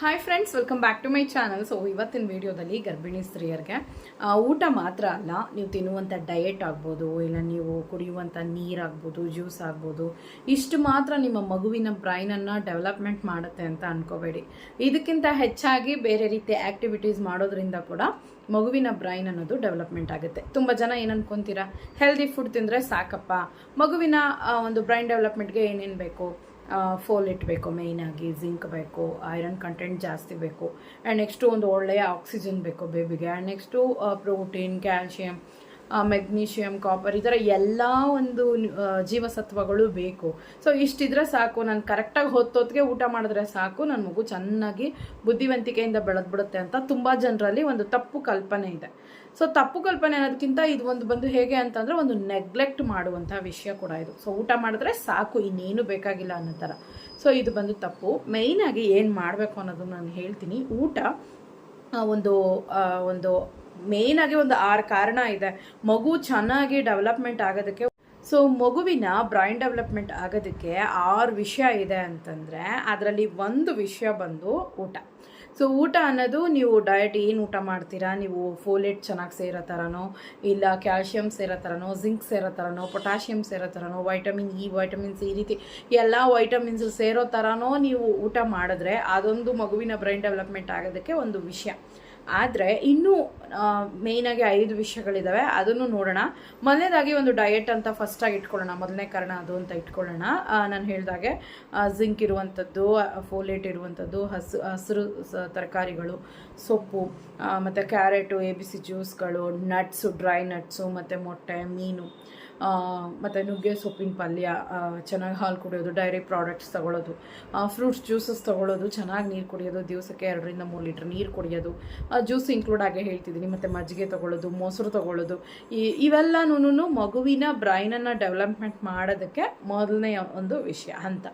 Hi friends welcome back to my channel so ಇವತ್ತಿನ ವಿಡಿಯೋದಲ್ಲಿ ಗರ್ಭಿಣಿ ಸ್ತ್ರೀಯರಿಗೆ ಊಟ ಮಾತ್ರ ಅಲ್ಲ, ನೀವು ತಿನ್ನುವಂಥ ಡಯೆಟ್ ಆಗ್ಬೋದು, ಇಲ್ಲ ನೀವು ಕುಡಿಯುವಂಥ ನೀರಾಗ್ಬೋದು ಜ್ಯೂಸ್ ಆಗ್ಬೋದು, ಇಷ್ಟು ಮಾತ್ರ ನಿಮ್ಮ ಮಗುವಿನ ಬ್ರೈನನ್ನು ಡೆವಲಪ್ಮೆಂಟ್ ಮಾಡುತ್ತೆ ಅಂತ ಅನ್ಕೋಬೇಡಿ. ಇದಕ್ಕಿಂತ ಹೆಚ್ಚಾಗಿ ಬೇರೆ ರೀತಿಯ ಆ್ಯಕ್ಟಿವಿಟೀಸ್ ಮಾಡೋದ್ರಿಂದ ಕೂಡ ಮಗುವಿನ ಬ್ರೈನ್ ಅನ್ನೋದು ಡೆವಲಪ್ಮೆಂಟ್ ಆಗುತ್ತೆ. ತುಂಬ ಜನ ಏನು ಹೆಲ್ದಿ ಫುಡ್ ತಿಂದರೆ ಸಾಕಪ್ಪ. ಮಗುವಿನ ಒಂದು ಬ್ರೈನ್ ಡೆವಲಪ್ಮೆಂಟ್ಗೆ ಏನೇನು ಬೇಕು? ಫೋಲಿಟ್ ಬೇಕು ಮೇಯ್ನಾಗಿ ಜಿಂಕ್ ಬೇಕು ಐರನ್ ಕಂಟೆಂಟ್ ಜಾಸ್ತಿ ಬೇಕು. ಆ್ಯಂಡ್ ನೆಕ್ಸ್ಟು ಒಂದು ಒಳ್ಳೆಯ ಆಕ್ಸಿಜನ್ ಬೇಕು ಬೇಬಿಗೆ and next protein calcium magnesium copper ಈ ಥರ ಎಲ್ಲ ಒಂದು ಜೀವಸತ್ವಗಳು ಬೇಕು. ಸೊ ಇಷ್ಟಿದ್ರೆ ಸಾಕು. ನಾನು ಕರೆಕ್ಟಾಗಿ ಹೊತ್ತೊತ್ತಿಗೆ ಊಟ ಮಾಡಿದ್ರೆ ಸಾಕು. ನನ್ನ ಮಗು ಚೆನ್ನಾಗಿ ಬುದ್ಧಿವಂತಿಕೆಯಿಂದ ಬೆಳೆದ್ಬಿಡುತ್ತೆ ಅಂತ ತುಂಬ ಜನರಲ್ಲಿ ಒಂದು ತಪ್ಪು ಕಲ್ಪನೆ ಇದೆ. ಸೊ ತಪ್ಪು ಕಲ್ಪನೆ ಅನ್ನೋದಕ್ಕಿಂತ ಇದು ಒಂದು ಬಂದು ಹೇಗೆ ಅಂತಂದರೆ ಒಂದು ನೆಗ್ಲೆಕ್ಟ್ ಮಾಡುವಂಥ ವಿಷಯ ಕೂಡ ಇದು. ಸೊ ಊಟ ಮಾಡಿದ್ರೆ ಸಾಕು, ಇನ್ನೇನು ಬೇಕಾಗಿಲ್ಲ ಅನ್ನೋ ಥರ. ಸೊ ಇದು ಬಂದು ತಪ್ಪು. ಮೇಯ್ನಾಗಿ ಏನು ಮಾಡಬೇಕು ಅನ್ನೋದು ನಾನು ಹೇಳ್ತೀನಿ. ಊಟ ಒಂದು ಒಂದು ಮೇಯ್ನಾಗಿ ಒಂದು ಆರು ಕಾರಣ ಇದೆ. ಮಗು ಚೆನ್ನಾಗಿ ಡೆವಲಪ್ಮೆಂಟ್ ಆಗೋದಕ್ಕೆ ಸೊ ಮಗುವಿನ ಬ್ರೈನ್ ಡೆವಲಪ್ಮೆಂಟ್ ಆಗೋದಕ್ಕೆ ಆರು ವಿಷಯ ಇದೆ ಅಂತಂದರೆ, ಅದರಲ್ಲಿ ಒಂದು ವಿಷಯ ಬಂದು ಊಟ. ಸೊ ಊಟ ಅನ್ನೋದು ನೀವು ಡಯಟ್ ಏನು ಊಟ ಮಾಡ್ತೀರಾ? ನೀವು ಫೋಲೇಟ್ ಚೆನ್ನಾಗಿ ಸೇರೋ ಥರನೋ ಇಲ್ಲ ಕ್ಯಾಲ್ಶಿಯಂ ಸೇರೋ ಥರನೋ ಜಿಂಕ್ ಸೇರೋ ಥರನೋ ಪೊಟ್ಯಾಷಿಯಂ ಸೇರೋ ಥರನೋ ವೈಟಮಿನ್ ಇ ವೈಟಮಿನ್ಸ್ ಈ ರೀತಿ ಎಲ್ಲ ವೈಟಮಿನ್ಸ್ ಸೇರೋ ಥರನೋ ನೀವು ಊಟ ಮಾಡಿದ್ರೆ ಅದೊಂದು ಮಗುವಿನ ಬ್ರೈನ್ ಡೆವಲಪ್ಮೆಂಟ್ ಆಗೋದಕ್ಕೆ ಒಂದು ವಿಷಯ. ಆದರೆ ಇನ್ನೂ ಮೇಯ್ನಾಗಿ ಐದು ವಿಷಯಗಳಿದ್ದಾವೆ ಅದನ್ನು ನೋಡೋಣ. ಮೊದಲನೇದಾಗಿ ಒಂದು ಡಯೆಟ್ ಅಂತ ಫಸ್ಟಾಗಿ ಇಟ್ಕೊಳ್ಳೋಣ. ಮೊದಲನೇ ಕಾರಣ ಅದು ಅಂತ ಇಟ್ಕೊಳ್ಳೋಣ. ನಾನು ಹೇಳಿದಾಗೆ ಜಿಂಕ್ ಇರುವಂಥದ್ದು ಫೋಲೇಟ್ ಇರುವಂಥದ್ದು ಹಸು, ಹಸಿರು ತರಕಾರಿಗಳು, ಸೊಪ್ಪು ಮತ್ತು ಕ್ಯಾರೆಟು ಎ ಬಿ ಸಿ ಜ್ಯೂಸ್ಗಳು ನಟ್ಸು ಡ್ರೈ ನಟ್ಸು ಮತ್ತು ಮೊಟ್ಟೆ, ಮೀನು. ಮತ್ತು ನುಗ್ಗೆ ಸೊಪ್ಪಿನ ಪಲ್ಯ ಚೆನ್ನಾಗಿ ಹಾಲು ಕುಡಿಯೋದು, ಡೈರಿ ಪ್ರಾಡಕ್ಟ್ಸ್ ತಗೊಳ್ಳೋದು ಫ್ರೂಟ್ಸ್ ಜ್ಯೂಸಸ್ ತಗೊಳ್ಳೋದು ಚೆನ್ನಾಗಿ ನೀರು ಕುಡಿಯೋದು, ದಿವಸಕ್ಕೆ ಎರಡರಿಂದ ಮೂರು ಲೀಟ್ರ್ ನೀರು ಕುಡಿಯೋದು ಜ್ಯೂಸ್ ಇನ್ಕ್ಲೂಡ್ ಆಗೇ ಹೇಳ್ತಿದ್ದೀನಿ ಮತ್ತು ಮಜ್ಜಿಗೆ ತೊಗೊಳ್ಳೋದು ಮೊಸರು ತೊಗೊಳ್ಳೋದು ಈ ಇವೆಲ್ಲನೂ ಮಗುವಿನ ಬ್ರೈನನ್ನು ಡೆವಲಪ್ಮೆಂಟ್ ಮಾಡೋದಕ್ಕೆ ಮೊದಲನೇ ಒಂದು ವಿಷಯ ಅಂತ.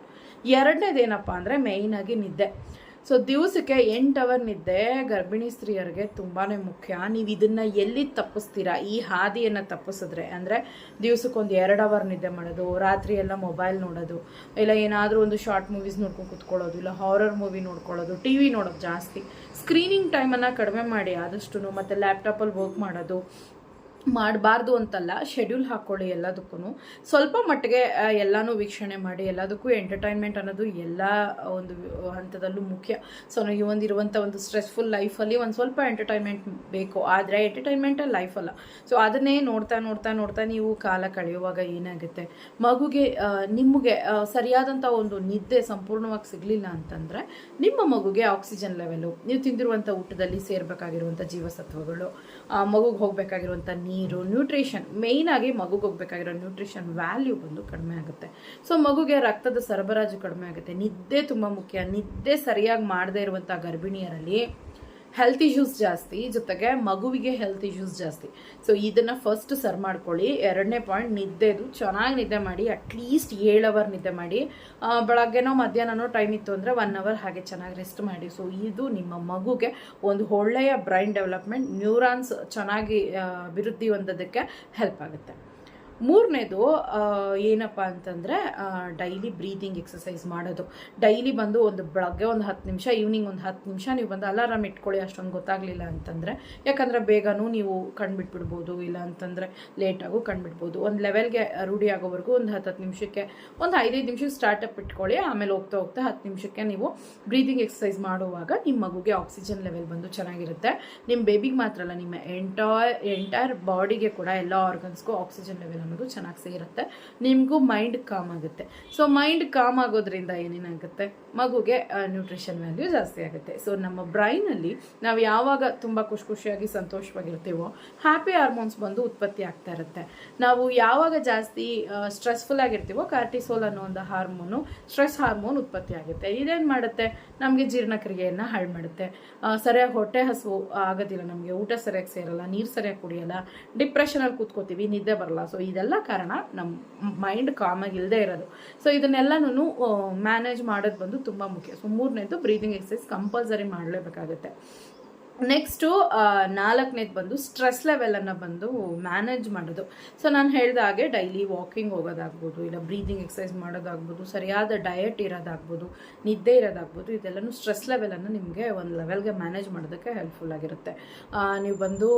ಎರಡನೇದೇನಪ್ಪ ಅಂದರೆ ಮೇಯ್ನಾಗಿ ನಿದ್ದೆ. ಸೊ ದಿವಸಕ್ಕೆ ಎಂಟು ಅವರ್ ನಿದ್ದೆ ಗರ್ಭಿಣಿ ಸ್ತ್ರೀಯರಿಗೆ ತುಂಬಾ ಮುಖ್ಯ. ನೀವು ಇದನ್ನು ಎಲ್ಲಿ ತಪ್ಪಿಸ್ತೀರಾ? ಈ ಹಾದಿಯನ್ನು ತಪ್ಪಿಸಿದ್ರೆ, ಅಂದರೆ ದಿವಸಕ್ಕೊಂದು ಎರಡು ಅವರ್ ನಿದ್ದೆ ಮಾಡೋದು, ರಾತ್ರಿ ಎಲ್ಲ ಮೊಬೈಲ್ ನೋಡೋದು, ಇಲ್ಲ ಏನಾದರೂ ಒಂದು ಶಾರ್ಟ್ ಮೂವೀಸ್ ನೋಡ್ಕೊಂಡು ಕೂತ್ಕೊಳ್ಳೋದು, ಇಲ್ಲ ಹಾರರ್ ಮೂವಿ ನೋಡ್ಕೊಳ್ಳೋದು ಟಿ ವಿ ನೋಡೋದು ಜಾಸ್ತಿ. ಸ್ಕ್ರೀನಿಂಗ್ ಟೈಮನ್ನು ಕಡಿಮೆ ಮಾಡಿ ಆದಷ್ಟು ಮತ್ತು ಲ್ಯಾಪ್ಟಾಪಲ್ಲಿ ವರ್ಕ್ ಮಾಡೋದು ಮಾಡಬಾರ್ದು ಅಂತಲ್ಲ ಶೆಡ್ಯೂಲ್ ಹಾಕ್ಕೊಳ್ಳಿ ಎಲ್ಲದಕ್ಕೂ ಸ್ವಲ್ಪ ಮಟ್ಟಿಗೆ ಎಲ್ಲನೂ ವೀಕ್ಷಣೆ ಮಾಡಿ, ಎಲ್ಲದಕ್ಕೂ ಎಂಟರ್ಟೈನ್ಮೆಂಟ್ ಅನ್ನೋದು ಎಲ್ಲ ಒಂದು ಹಂತದಲ್ಲೂ ಮುಖ್ಯ. ಸೊ ನನಗೆ ಒಂದು ಇರುವಂಥ ಒಂದು ಸ್ಟ್ರೆಸ್ಫುಲ್ ಲೈಫಲ್ಲಿ ಒಂದು ಸ್ವಲ್ಪ ಎಂಟರ್ಟೈನ್ಮೆಂಟ್ ಬೇಕು. ಆದರೆ ಎಂಟರ್ಟೈನ್ಮೆಂಟ್ ಲೈಫ್ ಅಲ್ಲ. ಸೊ ಅದನ್ನೇ ನೋಡ್ತಾ ನೋಡ್ತಾ ನೋಡ್ತಾ ನೀವು ಕಾಲ ಕಳೆಯುವಾಗ ಏನಾಗುತ್ತೆ? ಮಗುಗೆ ನಿಮಗೆ ಸರಿಯಾದಂಥ ಒಂದು ನಿದ್ದೆ ಸಂಪೂರ್ಣವಾಗಿ ಸಿಗಲಿಲ್ಲ ಅಂತಂದರೆ, ನಿಮ್ಮ ಮಗುಗೆ ಆಕ್ಸಿಜನ್ ಲೆವೆಲು ನೀವು ತಿಂದಿರುವಂಥ ಊಟದಲ್ಲಿ ಸೇರಬೇಕಾಗಿರುವಂಥ ಜೀವಸತ್ವಗಳು ಮಗುಗೆ ಹೋಗಬೇಕಾಗಿರುವಂಥ ನೀರು ನ್ಯೂಟ್ರಿಷನ್ ಮೇಯ್ನಾಗಿ ಮಗುಗೆ ಹೋಗ್ಬೇಕಾಗಿರೋ ನ್ಯೂಟ್ರಿಷನ್ ವ್ಯಾಲ್ಯೂ ಬಂದು ಕಡಿಮೆ ಆಗುತ್ತೆ. ಸೊ ಮಗುಗೆ ರಕ್ತದ ಸರಬರಾಜು ಕಡಿಮೆ ಆಗುತ್ತೆ. ನಿದ್ದೆ ತುಂಬ ಮುಖ್ಯ. ನಿದ್ದೆ ಸರಿಯಾಗಿ ಮಾಡದೇ ಇರುವಂಥ ಗರ್ಭಿಣಿಯರಲ್ಲಿ ಹೆಲ್ತ್ ಇಶ್ಯೂಸ್ ಜಾಸ್ತಿ, ಜೊತೆಗೆ ಮಗುವಿಗೆ ಹೆಲ್ತ್ ಇಶ್ಯೂಸ್ ಜಾಸ್ತಿ. ಸೊ ಇದನ್ನು ಫಸ್ಟ್ ಸರ್ ಮಾಡ್ಕೊಳ್ಳಿ. ಎರಡನೇ ಪಾಯಿಂಟ್ ನಿದ್ದೆದು, ಚೆನ್ನಾಗಿ ನಿದ್ದೆ ಮಾಡಿ ಅಟ್ಲೀಸ್ಟ್ ಏಳು ಅವರ್ ನಿದ್ದೆ ಮಾಡಿ. ಬೆಳಗ್ಗೆನೋ ಮಧ್ಯಾಹ್ನನೋ ಟೈಮ್ ಇತ್ತು ಅಂದರೆ ಒನ್ ಅವರ್ ಹಾಗೆ ಚೆನ್ನಾಗಿ ರೆಸ್ಟ್ ಮಾಡಿ. ಸೊ ಇದು ನಿಮ್ಮ ಮಗುಗೆ ಒಂದು ಒಳ್ಳೆಯ ಬ್ರೈನ್ ಡೆವಲಪ್ಮೆಂಟ್ ನ್ಯೂರಾನ್ಸ್ ಚೆನ್ನಾಗಿ ಅಭಿವೃದ್ಧಿ ಹೊಂದೋದಕ್ಕೆ ಹೆಲ್ಪ್ ಆಗುತ್ತೆ. ಮೂರನೇದು ಏನಪ್ಪ ಅಂತಂದರೆ ಡೈಲಿ ಬ್ರೀತಿಂಗ್ ಎಕ್ಸಸೈಸ್ ಮಾಡೋದು. ಡೈಲಿ ಬಂದು ಒಂದು ಬೆಳಗ್ಗೆ ಒಂದು ಹತ್ತು ನಿಮಿಷ, ಈವ್ನಿಂಗ್ ಒಂದು ಹತ್ತು ನಿಮಿಷ ನೀವು ಬಂದು ಅಲಾರಾಮ್ ಇಟ್ಕೊಳ್ಳಿ, ಅಷ್ಟೊಂದು ಗೊತ್ತಾಗಲಿಲ್ಲ ಅಂತಂದರೆ. ಯಾಕಂದರೆ ಬೇಗನೂ ನೀವು ಕಂಡುಬಿಟ್ಬಿಡ್ಬೋದು, ಇಲ್ಲ ಅಂತಂದರೆ ಲೇಟಾಗೂ ಕಂಡುಬಿಡ್ಬೋದು. ಒಂದು ಲೆವೆಲ್ಗೆ ರೂಢಿ ಆಗೋವರೆಗೂ ಒಂದು ಹತ್ತು ಹತ್ತು ನಿಮಿಷಕ್ಕೆ, ಒಂದು ಐದೈದು ನಿಮಿಷಕ್ಕೆ ಸ್ಟಾರ್ಟಪ್ ಇಟ್ಕೊಳ್ಳಿ, ಆಮೇಲೆ ಹೋಗ್ತಾ ಹೋಗ್ತಾ ಹತ್ತು ನಿಮಿಷಕ್ಕೆ ನೀವು ಬ್ರೀತಿಂಗ್ ಎಕ್ಸಸೈಸ್ ಮಾಡುವಾಗ ನಿಮ್ಮ ಮಗುಗೆ ಆಕ್ಸಿಜನ್ ಲೆವೆಲ್ ಬಂದು ಚೆನ್ನಾಗಿರುತ್ತೆ. ನಿಮ್ಮ ಬೇಬಿಗೆ ಮಾತ್ರ ಅಲ್ಲ, ನಿಮ್ಮ ಎಂಟೈರ್ ಎಂಟೈರ್ ಬಾಡಿಗೆ ಕೂಡ ಎಲ್ಲ ಆರ್ಗನ್ಸ್ಗೂ ಆಕ್ಸಿಜನ್ ಲೆವೆಲ್ ಅನ್ನೋದು ಚೆನ್ನಾಗಿ ಸೇರುತ್ತೆ. ನಿಮಗೂ ಮೈಂಡ್ ಕಾಮ್ ಆಗುತ್ತೆ. ಸೊ ಮೈಂಡ್ ಕಾಮ್ ಆಗೋದ್ರಿಂದ ಏನೇನಾಗುತ್ತೆ? ಮಗುಗೆ ನ್ಯೂಟ್ರಿಷನ್ ವ್ಯಾಲ್ಯೂ ಜಾಸ್ತಿ ಆಗುತ್ತೆ. ಸೊ ನಮ್ಮ ಬ್ರೈನಲ್ಲಿ ನಾವು ಯಾವಾಗ ತುಂಬ ಖುಷಿ ಖುಷಿಯಾಗಿ ಸಂತೋಷವಾಗಿರ್ತೀವೋ ಹ್ಯಾಪಿ ಹಾರ್ಮೋನ್ಸ್ ಬಂದು ಉತ್ಪತ್ತಿ ಆಗ್ತಾ ಇರುತ್ತೆ. ನಾವು ಯಾವಾಗ ಜಾಸ್ತಿ ಸ್ಟ್ರೆಸ್ಫುಲ್ ಆಗಿರ್ತೀವೋ ಕಾರ್ಟಿಸೋಲ್ ಅನ್ನೋ ಒಂದು ಹಾರ್ಮೋನು ಸ್ಟ್ರೆಸ್ ಹಾರ್ಮೋನ್ ಉತ್ಪತ್ತಿ ಆಗುತ್ತೆ. ಇದೇನು ಮಾಡುತ್ತೆ? ನಮಗೆ ಜೀರ್ಣಕ್ರಿಯೆಯನ್ನು ಹಾಳು ಮಾಡುತ್ತೆ. ಸರಿಯಾಗಿ ಹೊಟ್ಟೆ ಹಸು ಆಗೋದಿಲ್ಲ ನಮಗೆ, ಊಟ ಸರಿಯಾಗಿ ಸೇರಲ್ಲ, ನೀರು ಸರಿಯಾಗಿ ಕುಡಿಯಲ್ಲ ಡಿಪ್ರೆಷನಲ್ಲಿ ಕೂತ್ಕೋತೀವಿ, ನಿದ್ದೆ ಬರಲ್ಲ. ಸೊ ಇದೆಲ್ಲ ಕಾರಣ ನಮ್ಮ ಮೈಂಡ್ ಕಾಮಾಗಿ ಇಲ್ಲದೆ ಇರೋದು. ಸೊ ಇದನ್ನೆಲ್ಲನೂ ಮ್ಯಾನೇಜ್ ಮಾಡೋದು ಬಂದು ತುಂಬ ಮುಖ್ಯ. ಸೊ ಮೂರನೇದು ಬ್ರೀದಿಂಗ್ ಎಕ್ಸಸೈಸ್ ಕಂಪಲ್ಸರಿ ಮಾಡಲೇಬೇಕಾಗುತ್ತೆ. ನೆಕ್ಸ್ಟು ನಾಲ್ಕನೇದು ಬಂದು ಸ್ಟ್ರೆಸ್ ಲೆವೆಲನ್ನು ಬಂದು ಮ್ಯಾನೇಜ್ ಮಾಡೋದು. ಸೊ ನಾನು ಹೇಳಿದ ಹಾಗೆ ಡೈಲಿ ವಾಕಿಂಗ್ ಹೋಗೋದಾಗ್ಬೋದು, ಇಲ್ಲ ಬ್ರೀದಿಂಗ್ ಎಕ್ಸಸೈಸ್ ಮಾಡೋದಾಗ್ಬೋದು, ಸರಿಯಾದ ಡಯಟ್ ಇರೋದಾಗ್ಬೋದು, ನಿದ್ದೆ ಇರೋದಾಗ್ಬೋದು, ಇದೆಲ್ಲನೂ ಸ್ಟ್ರೆಸ್ ಲೆವೆಲನ್ನು ನಿಮಗೆ ಒಂದು ಲೆವೆಲ್ಗೆ ಮ್ಯಾನೇಜ್ ಮಾಡೋದಕ್ಕೆ ಹೆಲ್ಪ್ಫುಲ್ ಆಗಿರುತ್ತೆ. ನೀವು ಬಂದು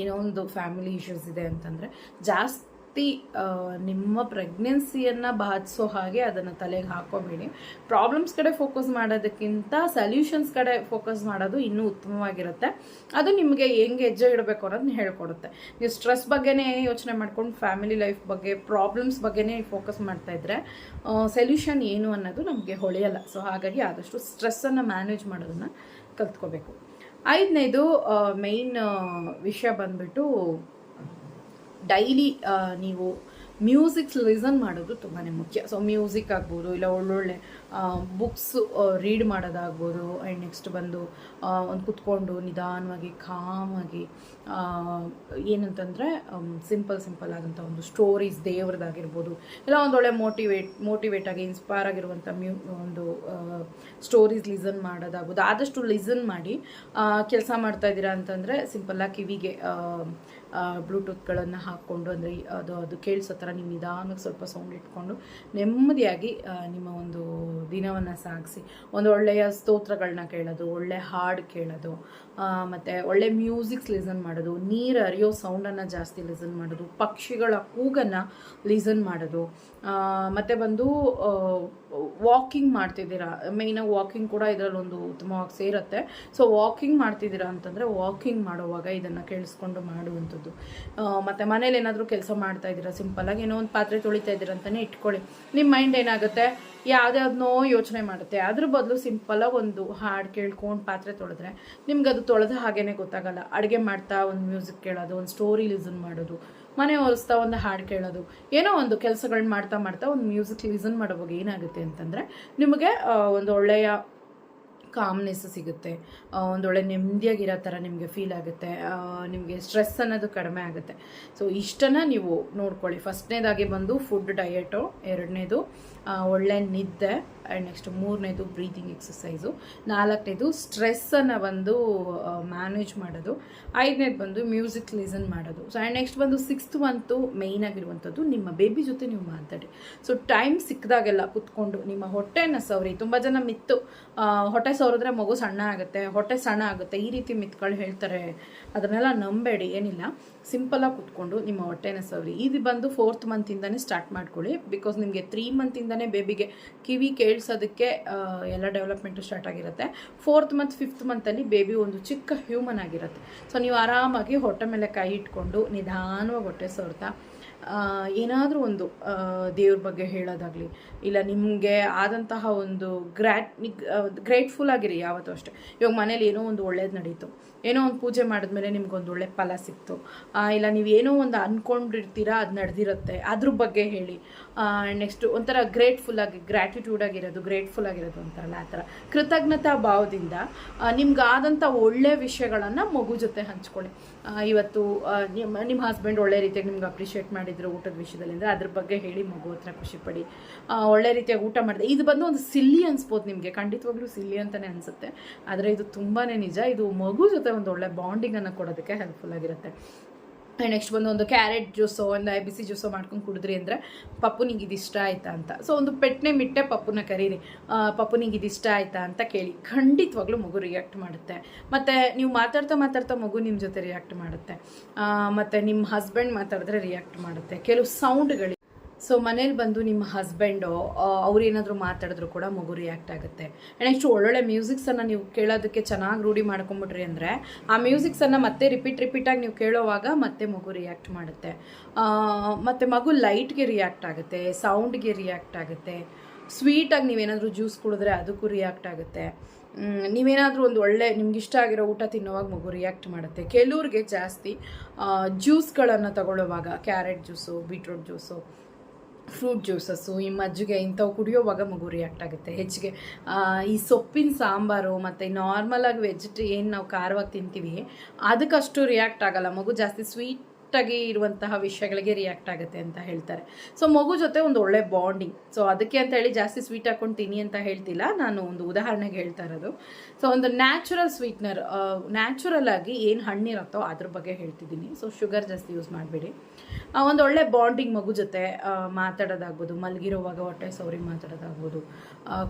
ಏನೋ ಒಂದು ಫ್ಯಾಮಿಲಿ ಇಶ್ಯೂಸ್ ಇದೆ ಅಂತಂದರೆ ಜಾಸ್ತಿ ಆ, ನಿಮ್ಮ ಪ್ರೆಗ್ನೆನ್ಸಿಯನ್ನು ಬಾಧಿಸೋ ಹಾಗೆ ಅದನ್ನು ತಲೆಗೆ ಹಾಕೋಬೇಡಿ. ಪ್ರಾಬ್ಲಮ್ಸ್ ಕಡೆ ಫೋಕಸ್ ಮಾಡೋದಕ್ಕಿಂತ ಸೊಲ್ಯೂಷನ್ಸ್ ಕಡೆ ಫೋಕಸ್ ಮಾಡೋದು ಇನ್ನೂ ಉತ್ತಮವಾಗಿರುತ್ತೆ. ಅದು ನಿಮಗೆ ಹೆಂಗೆ ಹೆಜ್ಜೆ ಇಡಬೇಕು ಅನ್ನೋದನ್ನ ಹೇಳ್ಕೊಡುತ್ತೆ. ನೀವು ಸ್ಟ್ರೆಸ್ ಬಗ್ಗೆನೇ ಯೋಚನೆ ಮಾಡ್ಕೊಂಡು ಫ್ಯಾಮಿಲಿ ಲೈಫ್ ಬಗ್ಗೆ ಪ್ರಾಬ್ಲಮ್ಸ್ ಬಗ್ಗೆನೇ ಫೋಕಸ್ ಮಾಡ್ತಾ ಇದ್ರೆ ಸೊಲ್ಯೂಷನ್ ಏನು ಅನ್ನೋದು ನಮಗೆ ಹೊಳೆಯಲ್ಲ. ಸೊ ಹಾಗಾಗಿ ಆದಷ್ಟು ಸ್ಟ್ರೆಸ್ಸನ್ನು ಮ್ಯಾನೇಜ್ ಮಾಡೋದನ್ನು ಕಲ್ತ್ಕೋಬೇಕು. ಐದನೇದು ಮೈನ್ ವಿಷಯ ಬಂದ್ಬಿಟ್ಟು ಡೈಲಿ ನೀವು ಮ್ಯೂಸಿಕ್ಸ್ ಲಿಸನ್ ಮಾಡೋದು ತುಂಬಾ ಮುಖ್ಯ. ಸೊ ಮ್ಯೂಸಿಕ್ ಆಗ್ಬೋದು, ಇಲ್ಲ ಒಳ್ಳೊಳ್ಳೆ ಬುಕ್ಸ್ ರೀಡ್ ಮಾಡೋದಾಗ್ಬೋದು ಆ್ಯಂಡ್ ನೆಕ್ಸ್ಟ್ ಬಂದು ಒಂದು ಕುತ್ಕೊಂಡು ನಿಧಾನವಾಗಿ, ಕಾಮಾಗಿ ಏನಂತಂದರೆ ಸಿಂಪಲ್ ಸಿಂಪಲ್ ಆದಂಥ ಒಂದು ಸ್ಟೋರೀಸ್ ದೇವ್ರದ್ದಾಗಿರ್ಬೋದು, ಇಲ್ಲ ಒಂದೊಳ್ಳೆ ಮೋಟಿವೇಟ್ ಮೋಟಿವೇಟ್ ಆಗಿ ಇನ್ಸ್ಪೈರ್ ಆಗಿರುವಂಥ ಮ್ಯೂ, ಒಂದು ಸ್ಟೋರೀಸ್ ಲಿಸನ್ ಮಾಡೋದಾಗ್ಬೋದು. ಆದಷ್ಟು ಲಿಸನ್ ಮಾಡಿ ಕೆಲಸ ಮಾಡ್ತಾ ಇದ್ದೀರಾ ಅಂತಂದರೆ ಸಿಂಪಲ್ಲಾಗಿ ಕಿವಿಗೆ ಬ್ಲೂಟೂತ್ಗಳನ್ನು ಹಾಕ್ಕೊಂಡು ಅಂದರೆ ಅದು ಅದು ಕೇಳಿಸೋ ಥರ ನೀವು ನಿಧಾನಕ್ಕೆ ಸ್ವಲ್ಪ ಸೌಂಡ್ ಇಟ್ಕೊಂಡು ನೆಮ್ಮದಿಯಾಗಿ ನಿಮ್ಮ ಒಂದು ದಿನವನ್ನು ಸಾಗಿಸಿ. ಒಂದು ಒಳ್ಳೆಯ ಸ್ತೋತ್ರಗಳನ್ನ ಕೇಳೋದು, ಒಳ್ಳೆ ಹಾಡು ಕೇಳೋದು ಮತ್ತು ಒಳ್ಳೆ ಮ್ಯೂಸಿಕ್ಸ್ ಲಿಸನ್ ಮಾಡೋದು, ನೀರು ಅರಿಯೋ ಸೌಂಡನ್ನು ಜಾಸ್ತಿ ಲಿಸನ್ ಮಾಡೋದು, ಪಕ್ಷಿಗಳ ಕೂಗನ್ನು ಲಿಸನ್ ಮಾಡೋದು ಮತ್ತು ಬಂದು ವಾಕಿಂಗ್ ಮಾಡ್ತಿದ್ದೀರಾ? ಮೇಯ್ನಾಗಿ ವಾಕಿಂಗ್ ಕೂಡ ಇದರಲ್ಲಿ ಒಂದು ಉತ್ತಮವಾಗಿ ಸೇರುತ್ತೆ. ಸೊ ವಾಕಿಂಗ್ ಮಾಡ್ತಿದ್ದೀರಾ ಅಂತಂದರೆ ವಾಕಿಂಗ್ ಮಾಡುವಾಗ ಇದನ್ನು ಕೇಳಿಸ್ಕೊಂಡು ಮಾಡುವಂಥದ್ದು. ಮತ್ತು ಮನೇಲಿ ಏನಾದರೂ ಕೆಲಸ ಮಾಡ್ತಾ ಇದ್ದೀರಾ? ಸಿಂಪಲ್ಲಾಗಿ ಏನೋ ಒಂದು ಪಾತ್ರೆ ತೊಳಿತಾ ಇದ್ದೀರಾ ಅಂತಲೇ ಇಟ್ಕೊಳ್ಳಿ. ನಿಮ್ಮ ಮೈಂಡ್ ಏನಾಗುತ್ತೆ? ಯಾವುದ್ಯಾವ್ದನ್ನೋ ಯೋಚನೆ ಮಾಡುತ್ತೆ. ಅದ್ರ ಬದಲು ಸಿಂಪಲ್ಲಾಗಿ ಒಂದು ಹಾಡು ಕೇಳ್ಕೊಂಡು ಪಾತ್ರೆ ತೊಳೆದ್ರೆ ನಿಮ್ಗೆ ಅದು ತೊಳೆದ ಹಾಗೇ ಗೊತ್ತಾಗಲ್ಲ. ಅಡುಗೆ ಮಾಡ್ತಾ ಒಂದು ಮ್ಯೂಸಿಕ್ ಕೇಳೋದು, ಒಂದು ಸ್ಟೋರಿ ಲಿಸನ್ ಮಾಡೋದು. ಮನೆ ಒರೆಸ್ತಾ ಒಂದು ಹಾಡು ಕೇಳೋದು. ಏನೋ ಒಂದು ಕೆಲಸಗಳನ್ನ ಮಾಡ್ತಾ ಮಾಡ್ತಾ ಒಂದು ಮ್ಯೂಸಿಕ್ ಲಿಸನ್ ಮಾಡೋವಾಗ ಏನಾಗುತ್ತೆ ಅಂತಂದರೆ ನಿಮಗೆ ಒಂದು ಒಳ್ಳೆಯ ಕಾಮ್ನೆಸ್ ಸಿಗುತ್ತೆ. ಒಂದೊಳ್ಳೆ ನೆಮ್ಮದಿಯಾಗಿರೋ ಥರ ನಿಮಗೆ ಫೀಲ್ ಆಗುತ್ತೆ. ನಿಮಗೆ ಸ್ಟ್ರೆಸ್ ಅನ್ನೋದು ಕಡಿಮೆ ಆಗುತ್ತೆ. ಸೊ, ಇಷ್ಟನ್ನು ನೀವು ನೋಡ್ಕೊಳ್ಳಿ. ಫಸ್ಟ್ನೇದಾಗಿ ಬಂದು ಫುಡ್ ಡಯೆಟು, ಎರಡನೇದು ಒಳ್ಳೆ ನಿದ್ದೆ ಆ್ಯಂಡ್ ನೆಕ್ಸ್ಟ್ ಮೂರನೇದು ಬ್ರೀತಿಂಗ್ ಎಕ್ಸಸೈಸು ನಾಲ್ಕನೇದು ಸ್ಟ್ರೆಸ್ಸನ್ನು ಬಂದು ಮ್ಯಾನೇಜ್ ಮಾಡೋದು, ಐದನೇದು ಬಂದು ಮ್ಯೂಸಿಕ್ ಲಿಸನ್ ಮಾಡೋದು. ಸೊ ಆ್ಯಂಡ್ ನೆಕ್ಸ್ಟ್ ಬಂದು ಸಿಕ್ಸ್ತ್ ಮಂತು ಮೇಯ್ನ್ ಆಗಿರುವಂಥದ್ದು ನಿಮ್ಮ ಬೇಬಿ ಜೊತೆ ನೀವು ಮಾತಾಡಿ. ಸೊ ಟೈಮ್ ಸಿಕ್ಕಿದಾಗೆಲ್ಲ ಕುತ್ಕೊಂಡು ನಿಮ್ಮ ಹೊಟ್ಟೆನ ಸವರಿ. ತುಂಬ ಜನ ಮಿತ್ತು. ಹೊಟ್ಟೆ ಸವರಿದ್ರೆ ಮಗು ಸಣ್ಣ ಆಗುತ್ತೆ, ಹೊಟ್ಟೆ ಸಣ್ಣ ಆಗುತ್ತೆ, ಈ ರೀತಿ ಮಿತ್ಗಳು ಹೇಳ್ತಾರೆ. ಅದನ್ನೆಲ್ಲ ನಂಬೇಡಿ, ಏನಿಲ್ಲ. ಸಿಂಪಲಾಗಿ ಕುತ್ಕೊಂಡು ನಿಮ್ಮ ಹೊಟ್ಟೆನ ಸವರಿ. ಇದು ಬಂದು ಫೋರ್ತ್ ಮಂತಿಂದನೇ ಸ್ಟಾರ್ಟ್ ಮಾಡ್ಕೊಳ್ಳಿ. ಬಿಕಾಸ್ ನಿಮಗೆ ತ್ರೀ ಮಂತಿಂದನೇ ಬೇಬಿಗೆ ಕಿವಿ ಕೇಳಿಸೋದಕ್ಕೆ ಎಲ್ಲ ಡೆವಲಪ್ಮೆಂಟು ಸ್ಟಾರ್ಟ್ ಆಗಿರುತ್ತೆ. ಫೋರ್ತ್ ಮಂತ್ ಫಿಫ್ತ್ ಮಂತಲ್ಲಿ ಬೇಬಿ ಒಂದು ಚಿಕ್ಕ ಹ್ಯೂಮನ್ ಆಗಿರುತ್ತೆ. ಸೊ ನೀವು ಆರಾಮಾಗಿ ಹೊಟ್ಟೆ ಮೇಲೆ ಕೈ ಇಟ್ಕೊಂಡು ನಿಧಾನವಾಗಿ ಹೊಟ್ಟೆ ಸವರ್ತಾ ಏನಾದರೂ ಒಂದು ದೇವ್ರ ಬಗ್ಗೆ ಹೇಳೋದಾಗಲಿ, ಇಲ್ಲ ನಿಮಗೆ ಆದಂತಹ ಒಂದು ಗ್ರ್ಯಾಟ್ ಗ್ರೇಟ್ಫುಲ್ ಆಗಿರಿ ಯಾವತ್ತೂ ಅಷ್ಟೇ. ಇವಾಗ ಮನೇಲಿ ಏನೋ ಒಂದು ಒಳ್ಳೇದು ನಡೀತು. ಏನೋ ಒಂದು ಪೂಜೆ ಮಾಡಿದ್ಮೇಲೆ ನಿಮ್ಗೊಂದು ಒಳ್ಳೆ ಫಲ ಸಿಕ್ತು. ಇಲ್ಲ, ನೀವು ಏನೋ ಒಂದು ಅಂದ್ಕೊಂಡಿರ್ತೀರಾ ಅದು ನಡೆದಿರುತ್ತೆ, ಅದ್ರ ಬಗ್ಗೆ ಹೇಳಿ. ನೆಕ್ಸ್ಟ್ ಒಂಥರ ಗ್ರೇಟ್ಫುಲ್ ಆಗಿ ಗ್ರ್ಯಾಟಿಟ್ಯೂಡ್ ಆಗಿರೋದು ಗ್ರೇಟ್ಫುಲ್ ಆಗಿರೋದು ಅಂತಾರಲ್ಲ, ಆ ಥರ. ಕೃತಜ್ಞತಾ ಭಾವದಿಂದ ನಿಮ್ಗೆ ಆದಂಥ ಒಳ್ಳೆ ವಿಷಯಗಳನ್ನು ಮಗು ಜೊತೆ ಹಂಚ್ಕೊಳ್ಳಿ. ಇವತ್ತು ನಿಮ್ಮ ನಿಮ್ಮ ಹಸ್ಬೆಂಡ್ ಒಳ್ಳೆ ರೀತಿಯಾಗಿ ನಿಮ್ಗೆ ಅಪ್ರಿಷಿಯೇಟ್ ಮಾಡಿದ್ರು ಊಟದ ವಿಷಯದಲ್ಲಿ ಅಂದರೆ ಅದ್ರ ಬಗ್ಗೆ ಹೇಳಿ ಮಗು ಹತ್ರ ಖುಷಿಪಡಿ ಒಳ್ಳೆ ರೀತಿಯಾಗಿ ಊಟ ಮಾಡಿದೆ ಇದು ಬಂದು ಒಂದು ಸಿಲ್ಲಿ ಅನ್ಸ್ಬೋದು ನಿಮಗೆ. ಖಂಡಿತವಾಗ್ಲೂ ಸಿಲ್ಲಿ ಅಂತಲೇ ಅನಿಸುತ್ತೆ. ಆದರೆ ಇದು ತುಂಬಾ ನಿಜ, ಇದು ಮಗು ಜೊತೆ ಒಂದು ಒಳ್ಳೆ ಬಾಂಡಿಂಗನ್ನು ಕೊಡೋದಕ್ಕೆ ಹೆಲ್ಪ್ಫುಲ್ ಆಗಿರುತ್ತೆ. ನೆಕ್ಸ್ಟ್ ಬಂದು ಒಂದು ಕ್ಯಾರೆಟ್ ಜ್ಯೂಸೋ ಒಂದು ಬಿಸಿ ಜ್ಯೂಸೋ ಮಾಡ್ಕೊಂಡು ಕುಡಿದ್ರಿ ಅಂದರೆ ಇದು ಇಷ್ಟ ಆಯ್ತಾ ಅಂತ. ಸೊ ಒಂದು ಪೆಟ್ನೆ ಮಿಟ್ಟೆ ಪಪ್ಪುನ ಕರೀರಿ. ಪಪ್ಪು ನಿಂಗೆ ಇದು ಇಷ್ಟ ಆಯ್ತಾ ಅಂತ ಕೇಳಿ ಖಂಡಿತವಾಗ್ಲೂ ಮಗು ರಿಯಾಕ್ಟ್ ಮಾಡುತ್ತೆ. ಮತ್ತು ನೀವು ಮಾತಾಡ್ತಾ ಮಾತಾಡ್ತಾ ಮಗು ನಿಮ್ಮ ಜೊತೆ ರಿಯಾಕ್ಟ್ ಮಾಡುತ್ತೆ. ಮತ್ತು ನಿಮ್ಮ ಹಸ್ಬೆಂಡ್ ಮಾತಾಡಿದ್ರೆ ರಿಯಾಕ್ಟ್ ಮಾಡುತ್ತೆ. ಕೆಲವು ಸೌಂಡ್ಗಳು ಸೊ ಮನೇಲಿ ಬಂದು ನಿಮ್ಮ ಹಸ್ಬೆಂಡು ಅವ್ರೇನಾದರೂ ಮಾತಾಡಿದ್ರು ಕೂಡ ಮಗು ರಿಯಾಕ್ಟ್ ಆಗುತ್ತೆ. ನೆಕ್ಸ್ಟ್ ಒಳ್ಳೊಳ್ಳೆ ಮ್ಯೂಸಿಕ್ಸನ್ನು ನೀವು ಕೇಳೋದಕ್ಕೆ ಚೆನ್ನಾಗಿ ರೂಢಿ ಮಾಡ್ಕೊಂಬಿಟ್ರಿ ಅಂದರೆ, ಆ ಮ್ಯೂಸಿಕ್ಸನ್ನು ಮತ್ತೆ ರಿಪೀಟ್ ರಿಪೀಟಾಗಿ ನೀವು ಕೇಳೋವಾಗ ಮತ್ತೆ ಮಗು ರಿಯಾಕ್ಟ್ ಮಾಡುತ್ತೆ. ಮತ್ತು ಮಗು ಲೈಟ್ಗೆ ರಿಯಾಕ್ಟ್ ಆಗುತ್ತೆ ಸೌಂಡ್ಗೆ ರಿಯಾಕ್ಟ್ ಆಗುತ್ತೆ. ಸ್ವೀಟಾಗಿ ನೀವೇನಾದರೂ ಜ್ಯೂಸ್ ಕುಡಿದ್ರೆ ಅದಕ್ಕೂ ರಿಯಾಕ್ಟ್ ಆಗುತ್ತೆ. ನೀವೇನಾದರೂ ಒಂದು ಒಳ್ಳೆ, ನಿಮ್ಗೆ ಇಷ್ಟ ಆಗಿರೋ ಊಟ ತಿನ್ನೋವಾಗ ಮಗು ರಿಯಾಕ್ಟ್ ಮಾಡುತ್ತೆ. ಕೆಲವ್ರಿಗೆ ಜಾಸ್ತಿ ಜ್ಯೂಸ್ಗಳನ್ನು ತಗೊಳ್ಳೋವಾಗ carrot juice beetroot juice fruit juices ಈ ಮಜ್ಜಿಗೆ ಇಂಥವು ಕುಡಿಯೋವಾಗ ಮಗು ರಿಯಾಕ್ಟ್ ಆಗುತ್ತೆ. ಹೆಚ್ಚಿಗೆ ಈ ಸೊಪ್ಪಿನ ಸಾಂಬಾರು ಮತ್ತು ನಾರ್ಮಲಾಗಿ ವೆಜಿಟ್ ಏನು ನಾವು ಖಾರವಾಗಿ ತಿಂತೀವಿ, ಅದಕ್ಕಷ್ಟು ರಿಯಾಕ್ಟ್ ಆಗಲ್ಲ. ಮಗು ಜಾಸ್ತಿ ಸ್ವೀಟ್ ಆಗಿ ಇರುವಂತಹ ವಿಷಯಗಳಿಗೆ ರಿಯಾಕ್ಟ್ ಆಗುತ್ತೆ ಅಂತ ಹೇಳ್ತಾರೆ. ಸೊ ಮಗು ಜೊತೆ ಒಂದು ಒಳ್ಳೆ ಬಾಂಡಿಂಗ್ ಸೊ ಅದಕ್ಕೆ ಅಂತ ಹೇಳಿ ಜಾಸ್ತಿ ಸ್ವೀಟ್ ಹಾಕ್ಕೊಂಡು ಅಂತ ಹೇಳ್ತಿಲ್ಲ. ನಾನು ಒಂದು ಉದಾಹರಣೆಗೆ ಹೇಳ್ತಾ ಇರೋದು. ಸೊ ಒಂದು ನ್ಯಾಚುರಲ್ ಸ್ವೀಟ್ನರ್ ನ್ಯಾಚುರಲ್ ಆಗಿ ಏನು ಹಣ್ಣಿರುತ್ತೋ ಅದ್ರ ಬಗ್ಗೆ ಹೇಳ್ತಿದ್ದೀನಿ. ಸೊ ಶುಗರ್ ಜಾಸ್ತಿ ಯೂಸ್ ಮಾಡಬೇಡಿ. ಒಂದು ಒಳ್ಳೆ ಬಾಂಡಿಂಗ್ ಮಗು ಜೊತೆ ಮಾತಾಡೋದಾಗ್ಬೋದು, ಮಲಗಿರೋವಾಗ ಹೊಟ್ಟೆ ಸೌರಿ ಮಾತಾಡೋದಾಗ್ಬೋದು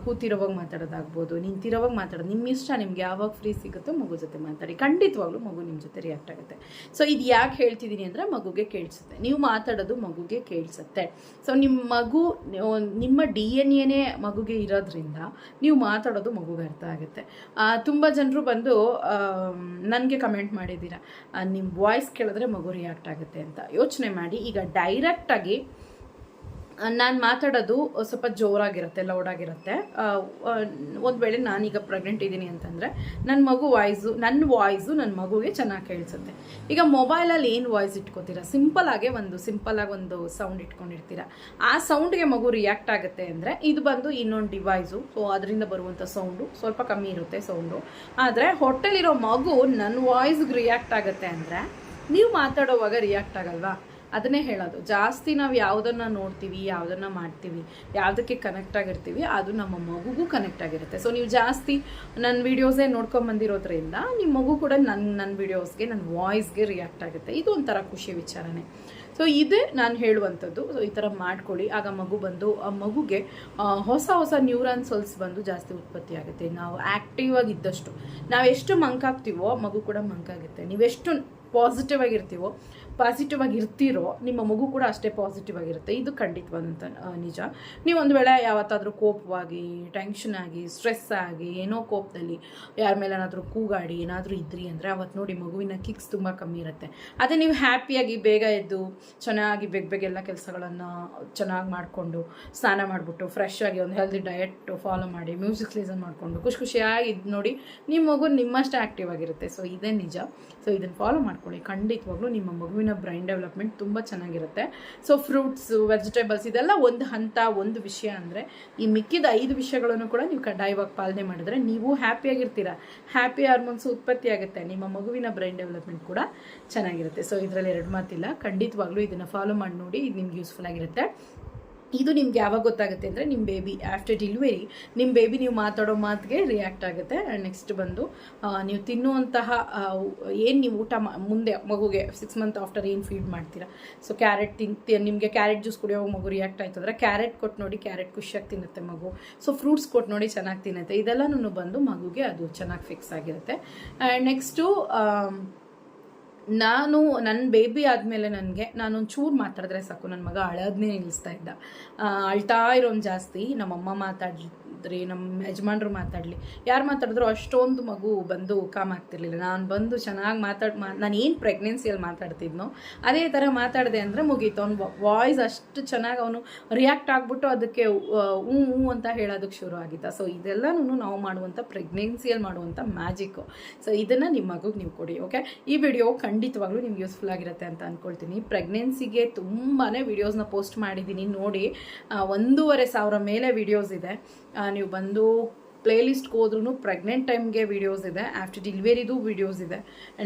ಕೂತಿರೋವಾಗ ಮಾತಾಡೋದಾಗ್ಬೋದು, ನಿಂತಿರೋವಾಗ ಮಾತಾಡೋದು ನಿಮ್ಮ ಇಷ್ಟ ನಿಮ್ಗೆ ಯಾವಾಗ ಫ್ರೀ ಸಿಗುತ್ತೋ ಮಗು ಜೊತೆ ಮಾತಾಡಿ, ಖಂಡಿತವಾಗ್ಲೂ ಮಗು ನಿಮ್ಮ ಜೊತೆ ರಿಯಾಕ್ಟ್ ಆಗುತ್ತೆ. ಸೊ ಇದು ಯಾಕೆ ಹೇಳ್ತಿದ್ದೀನಿ ಅಂದರೆ ಮಗುಗೆ ಕೇಳಿಸುತ್ತೆ. ನೀವು ಮಾತಾಡೋದು ಮಗುಗೆ ಕೇಳಿಸುತ್ತೆ. ಸೊ ನಿಮ್ಮ ಮಗು ನಿಮ್ಮ ಡಿ ಎನ್ ಎನೇ ಮಗುಗೆ ಇರೋದ್ರಿಂದ ನೀವು ಮಾತಾಡೋದು ಮಗುಗೆ ಅರ್ಥ ಆಗುತ್ತೆ. ತುಂಬ ಜನರು ಬಂದು ನನಗೆ ಕಮೆಂಟ್ ಮಾಡಿದ್ದೀರಾ. ನಿಮ್ಮ ವಾಯ್ಸ್ ಕೇಳಿದ್ರೆ ಮಗು ರಿಯಾಕ್ಟ್ ಆಗುತ್ತೆ ಅಂತ ಯೋಚನೆ ಮಾಡಿ. ಈಗ ಡೈರೆಕ್ಟಾಗಿ ನಾನು ಮಾತಾಡೋದು ಸ್ವಲ್ಪ ಜೋರಾಗಿರುತ್ತೆ, ಲೌಡಾಗಿರುತ್ತೆ. ಒಂದು ವೇಳೆ ನಾನೀಗ ಪ್ರೆಗ್ನೆಂಟ್ ಇದ್ದೀನಿ ಅಂತಂದರೆ ನನ್ನ ಮಗು ವಾಯ್ಸು ನನ್ನ ವಾಯ್ಸು ನನ್ನ ಮಗುಗೆ ಚೆನ್ನಾಗಿ ಕೇಳಿಸುತ್ತೆ. ಈಗ ಮೊಬೈಲಲ್ಲಿ ಏನು ವಾಯ್ಸ್ ಇಟ್ಕೋತೀರಾ? ಸಿಂಪಲ್ ಆಗಿ ಒಂದು ಸಿಂಪಲ್ ಆಗಿ ಒಂದು ಸೌಂಡ್ ಇಟ್ಕೊಂಡಿರ್ತೀರಾ? ಆ ಸೌಂಡ್ಗೆ ಮಗು ರಿಯಾಕ್ಟ್ ಆಗುತ್ತೆ ಅಂದರೆ ಇದು ಬಂದು ಇನ್ನೊಂದು ಡಿವೈಸು ಸೊ ಅದರಿಂದ ಬರುವಂಥ ಸೌಂಡು ಸ್ವಲ್ಪ ಕಮ್ಮಿ ಇರುತ್ತೆ ಸೌಂಡು ಆದರೆ ಹೊಟ್ಟೆಲಿರೋ ಮಗು ನನ್ನ ವಾಯ್ಸ್ಗೆ ರಿಯಾಕ್ಟ್ ಆಗುತ್ತೆ ಅಂದರೆ, ನೀವು ಮಾತಾಡೋವಾಗ ರಿಯಾಕ್ಟ್ ಆಗಲ್ವಾ? ಅದನ್ನೇ ಹೇಳೋದು. ಜಾಸ್ತಿ ನಾವು ಯಾವುದನ್ನ ನೋಡ್ತೀವಿ, ಯಾವುದನ್ನ ಮಾಡ್ತೀವಿ, ಯಾವುದಕ್ಕೆ ಕನೆಕ್ಟ್ ಆಗಿರ್ತೀವಿ, ಅದು ನಮ್ಮ ಮಗುಗೂ ಕನೆಕ್ಟ್ ಆಗಿರುತ್ತೆ. ಸೊ ನೀವು ಜಾಸ್ತಿ ನನ್ನ ವೀಡಿಯೋಸೇ ನೋಡ್ಕೊಂಬಂದಿರೋದ್ರಿಂದ ನಿಮ್ಮ ಮಗು ಕೂಡ ನನ್ನ ನನ್ನ ವೀಡಿಯೋಸ್ಗೆ ನನ್ನ ವಾಯ್ಸ್ಗೆ ರಿಯಾಕ್ಟ್ ಆಗುತ್ತೆ. ಇದು ಒಂಥರ ಖುಷಿ ವಿಚಾರನೇ. ಸೊ ಇದೇ ನಾನು ಹೇಳುವಂಥದ್ದು. ಸೊ ಈ ಥರ ಮಾಡ್ಕೊಳ್ಳಿ. ಆಗ ಮಗು ಬಂದು, ಆ ಮಗುಗೆ ಹೊಸ ಹೊಸ ನ್ಯೂರಾನ್ಸಲ್ಸ್ ಬಂದು ಜಾಸ್ತಿ ಉತ್ಪತ್ತಿ ಆಗುತ್ತೆ. ನಾವು ಆ್ಯಕ್ಟಿವ್ ಆಗಿದ್ದಷ್ಟು ನಾವು ಎಷ್ಟು ಮಂಕಾಗ್ತೀವೋ, ಮಗು ಕೂಡ ಮಂಕಾಗುತ್ತೆ. ನೀವೆಷ್ಟು ಪಾಸಿಟಿವ್ ಆಗಿರ್ತೀವೋ ಪಾಸಿಟಿವ್ ಆಗಿ ಇರ್ತೀರೋ, ನಿಮ್ಮ ಮಗು ಕೂಡ ಅಷ್ಟೇ ಪಾಸಿಟಿವ್ ಆಗಿರುತ್ತೆ ಇದು ಖಂಡಿತವಾದಂಥ ನಿಜ. ನೀವು ಒಂದು ವೇಳೆ ಯಾವತ್ತಾದರೂ ಕೋಪವಾಗಿ ಟೆನ್ಷನ್ ಆಗಿ ಸ್ಟ್ರೆಸ್ ಆಗಿ, ಏನೋ ಕೋಪದಲ್ಲಿ ಯಾರ ಮೇಲೆ ಏನಾದರೂ ಕೂಗಾಡಿ, ಏನಾದರೂ ಇದ್ರಿ ಅಂದರೆ ಅವತ್ತು ನೋಡಿ ಮಗುವಿನ ಕಿಕ್ಸ್ ತುಂಬ ಕಮ್ಮಿ ಇರುತ್ತೆ. ಅದೇ ನೀವು ಹ್ಯಾಪಿಯಾಗಿ ಬೇಗ ಎದ್ದು, ಚೆನ್ನಾಗಿ ಬೇಗ ಬೇಗ ಎಲ್ಲ ಕೆಲಸಗಳನ್ನು ಚೆನ್ನಾಗಿ ಮಾಡಿಕೊಂಡು, ಸ್ನಾನ ಮಾಡಿಬಿಟ್ಟು ಫ್ರೆಶ್ ಆಗಿ ಒಂದು ಹೆಲ್ದಿ ಡಯಟ್ ಫಾಲೋ ಮಾಡಿ ಮ್ಯೂಸಿಕ್ ಲೀಸನ್ ಮಾಡಿಕೊಂಡು, ಖುಷಿ ಖುಷಿಯಾಗಿ ಇದು ನೋಡಿ ನಿಮ್ಮ ಮಗು ನಿಮ್ಮಷ್ಟೇ ಆ್ಯಕ್ಟಿವ್ ಆಗಿರುತ್ತೆ. ಸೊ ಇದೇ ನಿಜ. ಸೊ ಇದನ್ನು ಫಾಲೋ ಮಾಡ್ಕೊಳ್ಳಿ. ಖಂಡಿತವಾಗ್ಲೂ ನಿಮ್ಮ ಮಗುವಿನ ಬ್ರೈನ್ ಡೆವಲಪ್ಮೆಂಟ್ ತುಂಬ ಚೆನ್ನಾಗಿರುತ್ತೆ. ಸೊ ಫ್ರೂಟ್ಸು ವೆಜಿಟೇಬಲ್ಸ್ ಇದೆಲ್ಲ ಒಂದು ಹಂತ, ಒಂದು ವಿಷಯ ಅಂದರೆ ಈ ಮಿಕ್ಕಿದ ಐದು ವಿಷಯಗಳನ್ನು ಕೂಡ ನೀವು ಕಡ್ಡಾಯವಾಗಿ ಪಾಲನೆ ಮಾಡಿದ್ರೆ ನೀವು ಹ್ಯಾಪಿಯಾಗಿರ್ತೀರ ಹ್ಯಾಪಿ ಹಾರ್ಮೋನ್ಸ್ ಉತ್ಪತ್ತಿ ಆಗುತ್ತೆ. ನಿಮ್ಮ ಮಗುವಿನ ಬ್ರೈನ್ ಡೆವಲಪ್ಮೆಂಟ್ ಕೂಡ ಚೆನ್ನಾಗಿರುತ್ತೆ. ಸೊ ಇದರಲ್ಲಿ ಎರಡು ಮಾತಿಲ್ಲ. ಖಂಡಿತವಾಗ್ಲೂ ಇದನ್ನು ಫಾಲೋ ಮಾಡಿ ನೋಡಿ, ಇದು ನಿಮ್ಗೆ ಯೂಸ್ಫುಲ್ ಆಗಿರುತ್ತೆ. ಇದು ನಿಮ್ಗೆ ಯಾವಾಗ ಗೊತ್ತಾಗುತ್ತೆ ಅಂದರೆ ನಿಮ್ಮ ಬೇಬಿ ಆಫ್ಟರ್ ಡಿಲಿವರಿ ನಿಮ್ಮ ಬೇಬಿ ನೀವು ಮಾತಾಡೋ ಮಾತಿಗೆ ರಿಯಾಕ್ಟ್ ಆಗುತ್ತೆ. ಆ್ಯಂಡ್ ನೆಕ್ಸ್ಟ್ ಬಂದು ನೀವು ತಿನ್ನುವಂತಹ ಏನು ನೀವು ಊಟ ಮುಂದೆ ಮಗುಗೆ ಸಿಕ್ಸ್ ಮಂತ್ ಆಫ್ಟರ್ ಏನು ಫೀಡ್ ಮಾಡ್ತೀರಾ? ಸೊ ಕ್ಯಾರೆಟ್ ತಿನ್ ನಿಮಗೆ ಕ್ಯಾರೆಟ್ ಜ್ಯೂಸ್ ಕುಡಿಯೋ ಮಗು ರಿಯಾಕ್ಟ್ ಆಯ್ತು ಅಂದರೆ ಕ್ಯಾರೆಟ್ ಕೊಟ್ಟು ನೋಡಿ ಕ್ಯಾರೆಟ್ ಖುಷಿಯಾಗಿ ತಿನ್ನುತ್ತೆ ಮಗು. ಸೊ ಫ್ರೂಟ್ಸ್ ಕೊಟ್ಟು ನೋಡಿ ಚೆನ್ನಾಗಿ ತಿನ್ನುತ್ತೆ. ಇದೆಲ್ಲನೂ ಬಂದು ಮಗುಗೆ ಅದು ಚೆನ್ನಾಗಿ ಫಿಕ್ಸ್ ಆಗಿರುತ್ತೆ. ಆ್ಯಂಡ್ ನೆಕ್ಸ್ಟು ನಾನು ನನ್ನ ಬೇಬಿ ಆದಮೇಲೆ ನನಗೆ ನಾನು ಚೂರು ಮಾತಾಡಿದ್ರೆ ಸಾಕು. ನನ್ನ ಮಗ ಅಳೋದನ್ನೇ ನಿಲ್ಲಿಸ್ತಾ ಇದ್ದ. ಅಳ್ತಾ ಇರೋನ್ ಜಾಸ್ತಿ. ನಮ್ಮಮ್ಮ ಮಾತಾಡಿದ್ರಿ ನಮ್ಮ ಯಜಮಾನ್ರು ಮಾತಾಡಲಿ. ಯಾರು ಮಾತಾಡಿದ್ರು ಅಷ್ಟೊಂದು ಮಗು ಬಂದು ಕಾಮ್ ಆಗ್ತಿರ್ಲಿಲ್ಲ. ನಾನು ಬಂದು ಚೆನ್ನಾಗಿ ಮಾತಾಡ್, ಮಾ, ನಾನು ಏನು ಪ್ರೆಗ್ನೆನ್ಸಿಯಲ್ಲಿ ಮಾತಾಡ್ತಿದ್ನೋ, ಅದೇ ಥರ ಮಾತಾಡಿದೆ ಅಂದರೆ ಮುಗೀತು. ಅವ್ನು ವಾಯ್ಸ್ ಅಷ್ಟು ಚೆನ್ನಾಗಿ ಅವನು ರಿಯಾಕ್ಟ್ ಆಗಿಬಿಟ್ಟು ಅದಕ್ಕೆ ಹ್ಞೂ ಹ್ಞೂ ಅಂತ ಹೇಳೋದಕ್ಕೆ ಶುರು ಆಗಿದ್ದ. ಸೊ ಇದೆಲ್ಲನೂ ನಾವು ಮಾಡುವಂಥ ಪ್ರೆಗ್ನೆನ್ಸಿಯಲ್ಲಿ ಮಾಡುವಂಥ ಮ್ಯಾಜಿಕ್ಕು ಸೊ ಇದನ್ನು ನಿಮ್ಮ ಮಗುಗೆ ನೀವು ಕೊಡಿ ಓಕೆ ಈ ವಿಡಿಯೋ ಖಂಡಿತವಾಗ್ಲೂ ನಿಮ್ಗೆ ಯೂಸ್ಫುಲ್ ಆಗಿರುತ್ತೆ ಅಂತ ಅಂದ್ಕೊಳ್ತೀನಿ ಪ್ರೆಗ್ನೆನ್ಸಿಗೆ ತುಂಬಾ ವಿಡಿಯೋಸ್ನ ಪೋಸ್ಟ್ ಮಾಡಿದ್ದೀನಿ. ನೋಡಿ ಒಂದೂವರೆ ಸಾವಿರ ಮೇಲೆ ವಿಡಿಯೋಸ್ ಇದೆ. ನೀವು ಬಂದು ಪ್ಲೇಲಿಸ್ಟ್ಗೆ ಹೋದ್ರೂ ಪ್ರೆಗ್ನೆಂಟ್ ಟೈಮ್ಗೆ ವೀಡಿಯೋಸ್ ಇದೆ. ಆಫ್ಟರ್ ಡಿಲಿವರಿದು ವೀಡಿಯೋಸ್ ಇದೆ.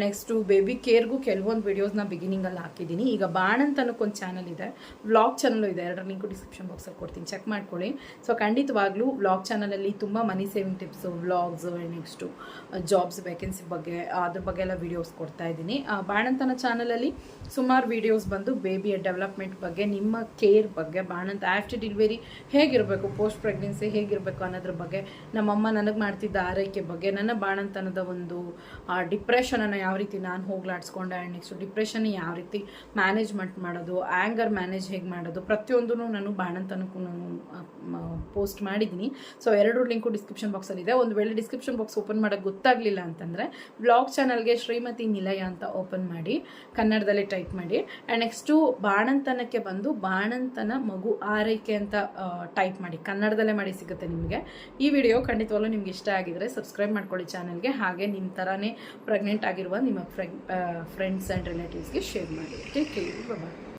ನೆಕ್ಸ್ಟು ಬೇಬಿ ಕೇರ್ಗೂ ಕೆಲವೊಂದು ವೀಡಿಯೋಸ್ನ ಬಿಗಿನಿಂಗಲ್ಲಿ ಹಾಕಿದ್ದೀನಿ. ಈಗ ಬಾಣಂತನಕ್ಕೊಂದು ಚಾನಲ್ ಇದೆ. ವ್ಲಾಗ್ ಚಾನಲ್ ಇದೆ. ಎರಡರ ಲಿಂಕು ಡಿಸ್ಕ್ರಿಪ್ಷನ್ ಬಾಕ್ಸಲ್ಲಿ ಕೊಡ್ತೀನಿ. ಚೆಕ್ ಮಾಡ್ಕೊಳ್ಳಿ. ಸೊ ಖಂಡಿತವಾಗ್ಲೂ ವ್ಲಾಗ್ ಚಾನಲಲ್ಲಿ ತುಂಬ money saving tips vlogs next jobs vacancy ಬಗ್ಗೆ, ಅದ್ರ ಬಗ್ಗೆ ಎಲ್ಲ ವೀಡಿಯೋಸ್ ಕೊಡ್ತಾ ಇದ್ದೀನಿ. ಬಾಣಂತನ ಚಾನಲಲ್ಲಿ ಸುಮಾರು ವೀಡಿಯೋಸ್ ಬಂದು ಬೇಬಿಯ ಡೆವಲಪ್ಮೆಂಟ್ ಬಗ್ಗೆ, ನಿಮ್ಮ ಕೇರ್ ಬಗ್ಗೆ ಬಾಣಂತ ಆಫ್ಟರ್ ಡೆಲಿವರಿ ಹೇಗಿರಬೇಕು ಪೋಸ್ಟ್ ಪ್ರೆಗ್ನೆನ್ಸಿ ಹೇಗಿರಬೇಕು ಅನ್ನೋದ್ರ ಬಗ್ಗೆ ನಮ್ಮಮ್ಮ ನನಗೆ ಮಾಡ್ತಿದ್ದ ಆರೈಕೆ ಬಗ್ಗೆ, ನನ್ನ ಬಾಣಂತನದ ಒಂದು ಡಿಪ್ರೆಷನನ್ನು ಯಾವ ರೀತಿ ನಾನು ಹೋಗ್ಲಾಡ್ಸ್ಕೊಂಡೆ ಆ್ಯಂಡ್ ನೆಕ್ಸ್ಟು ಡಿಪ್ರೆಷನ್ ಯಾವ ರೀತಿ ಮ್ಯಾನೇಜ್ಮೆಂಟ್ ಮಾಡೋದು ಆ್ಯಂಗರ್ ಮ್ಯಾನೇಜ್ ಹೇಗೆ ಮಾಡೋದು ಪ್ರತಿಯೊಂದೂ ನಾನು ಬಾಣಂತನಕ್ಕೂ ನಾನು ಪೋಸ್ಟ್ ಮಾಡಿದ್ದೀನಿ ಸೊ ಎರಡು ಲಿಂಕು ಡಿಸ್ಕ್ರಿಪ್ಷನ್ ಬಾಕ್ಸಲ್ಲಿ ಇದೆ. ಒಂದು ವೇಳೆ ಡಿಸ್ಕ್ರಿಪ್ಷನ್ ಬಾಕ್ಸ್ ಓಪನ್ ಮಾಡೋಕ್ಕೆ ಗೊತ್ತಾಗಲಿಲ್ಲ ಅಂತಂದರೆ ಬ್ಲಾಗ್ ಚಾನಲ್ಗೆ ಶ್ರೀಮತಿ ನಿಲಯ ಅಂತ ಓಪನ್ ಮಾಡಿ, ಕನ್ನಡದಲ್ಲಿ ಟೈಪ್ ಮಾಡಿ. ಆ್ಯಂಡ್ ನೆಕ್ಸ್ಟು ಬಾಣಂತನಕ್ಕೆ ಬಂದು ಬಾಣಂತನ ಮಗು ಆರೈಕೆ ಅಂತ ಟೈಪ್ ಮಾಡಿ. ಕನ್ನಡದಲ್ಲೇ ಮಾಡಿ ಸಿಗುತ್ತೆ ನಿಮಗೆ. ಈ ವಿಡಿಯೋ ಖಂಡಿತವಾಗ್ಲೂ ನಿಮ್ಗೆ ಇಷ್ಟ ಆಗಿದ್ರೆ ಸಬ್ಸ್ಕ್ರೈಬ್ ಮಾಡ್ಕೊಳ್ಳಿ ಚಾನಲ್ಗೆ ಹಾಗೆ ನಿಮ್ಮ ಥರನೇ ಪ್ರೆಗ್ನೆಂಟ್ ಆಗಿರುವ ನಿಮ್ಮ ಫ್ರೆಂಡ್ಸ್ ಆ್ಯಂಡ್ ರಿಲೇಟಿವ್ಸ್ಗೆ ಶೇರ್ ಮಾಡಿ. Take care bye